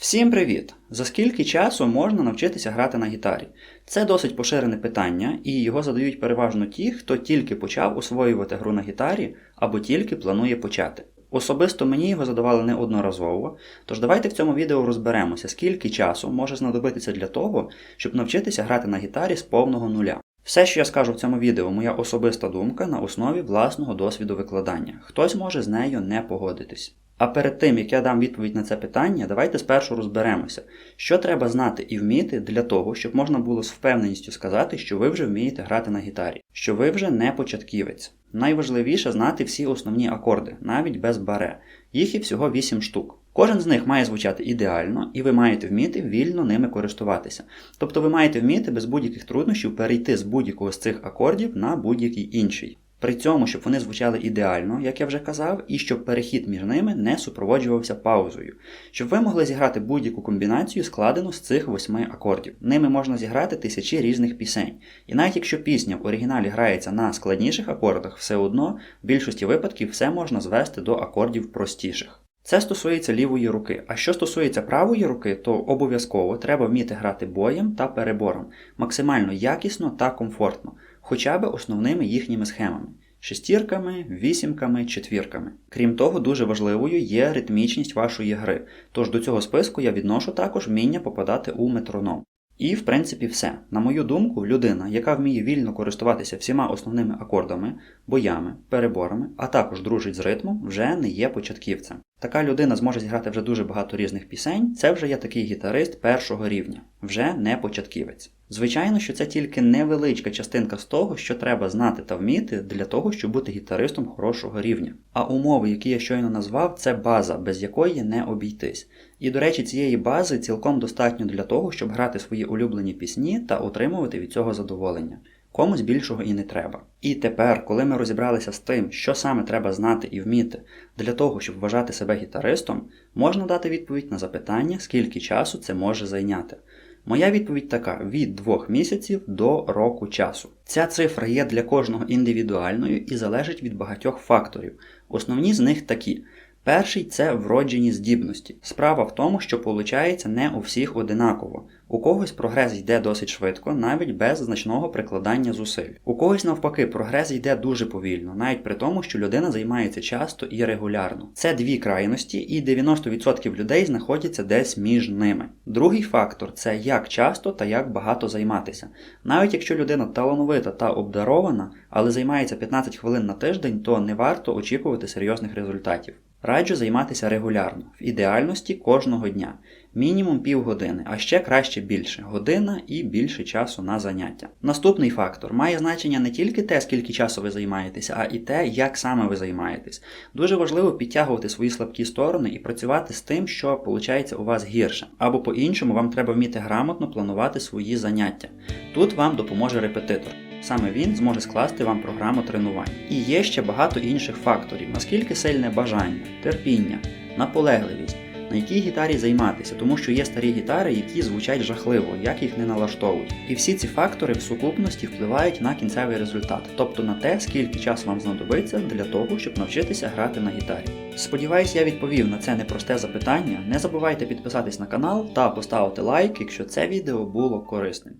Всім привіт! За скільки часу можна навчитися грати на гітарі? Це досить поширене питання, і його задають переважно ті, хто тільки почав освоювати гру на гітарі або тільки планує почати. Особисто мені його задавали неодноразово, тож давайте в цьому відео розберемося, скільки часу може знадобитися для того, щоб навчитися грати на гітарі з повного нуля. Все, що я скажу в цьому відео, моя особиста думка на основі власного досвіду викладання. Хтось може з нею не погодитись. А перед тим, як я дам відповідь на це питання, давайте спершу розберемося, що треба знати і вміти для того, щоб можна було з впевненістю сказати, що ви вже вмієте грати на гітарі, що ви вже не початківець. Найважливіше знати всі основні акорди, навіть без баре. Їх і всього 8 штук. Кожен з них має звучати ідеально, і ви маєте вміти вільно ними користуватися. Тобто ви маєте вміти без будь-яких труднощів перейти з будь-якого з цих акордів на будь-який інший. При цьому, щоб вони звучали ідеально, як я вже казав, і щоб перехід між ними не супроводжувався паузою, щоб ви могли зіграти будь-яку комбінацію, складену з цих восьми акордів. Ними можна зіграти тисячі різних пісень. І навіть якщо пісня в оригіналі грається на складніших акордах, все одно в більшості випадків все можна звести до акордів простіших. Це стосується лівої руки. А що стосується правої руки, то обов'язково треба вміти грати боєм та перебором максимально якісно та комфортно, хоча б основними їхніми схемами. Шестірками, вісімками, четвірками. Крім того, дуже важливою є ритмічність вашої гри, тож до цього списку я відношу також вміння попадати у метроном. І, в принципі, все. На мою думку, людина, яка вміє вільно користуватися всіма основними акордами, боями, переборами, а також дружить з ритмом, вже не є початківцем. Така людина зможе зіграти вже дуже багато різних пісень, це вже є такий гітарист першого рівня, вже не початківець. Звичайно, що це тільки невеличка частинка з того, що треба знати та вміти для того, щоб бути гітаристом хорошого рівня. А умови, які я щойно назвав, це база, без якої не обійтись. І, до речі, цієї бази цілком достатньо для того, щоб грати свої улюблені пісні та отримувати від цього задоволення. Комусь більшого і не треба. І тепер, коли ми розібралися з тим, що саме треба знати і вміти для того, щоб вважати себе гітаристом, можна дати відповідь на запитання, скільки часу це може зайняти. Моя відповідь така: від двох місяців до року часу. Ця цифра є для кожного індивідуальною і залежить від багатьох факторів. Основні з них такі. Перший це вроджені здібності. Справа в тому, що виходить не у всіх одинаково. У когось прогрес йде досить швидко, навіть без значного прикладання зусиль. У когось, навпаки, прогрес йде дуже повільно, навіть при тому, що людина займається часто і регулярно. Це дві крайності, і 90% людей знаходяться десь між ними. Другий фактор це як часто та як багато займатися. Навіть якщо людина талановита та обдарована, але займається 15 хвилин на тиждень, то не варто очікувати серйозних результатів. Раджу займатися регулярно, в ідеальності кожного дня, мінімум півгодини, а ще краще більше година і більше часу на заняття. Наступний фактор має значення не тільки те, скільки часу ви займаєтеся, а і те, як саме ви займаєтесь. Дуже важливо підтягувати свої слабкі сторони і працювати з тим, що виходить у вас гірше. Або по-іншому вам треба вміти грамотно планувати свої заняття. Тут вам допоможе репетитор. Саме він зможе скласти вам програму тренувань. І є ще багато інших факторів, наскільки сильне бажання, терпіння, наполегливість, на якій гітарі займатися, тому що є старі гітари, які звучать жахливо, як їх не налаштовують. І всі ці фактори в сукупності впливають на кінцевий результат, тобто на те, скільки часу вам знадобиться для того, щоб навчитися грати на гітарі. Сподіваюсь, я відповів на це непросте запитання. Не забувайте підписатись на канал та поставити лайк, якщо це відео було корисним.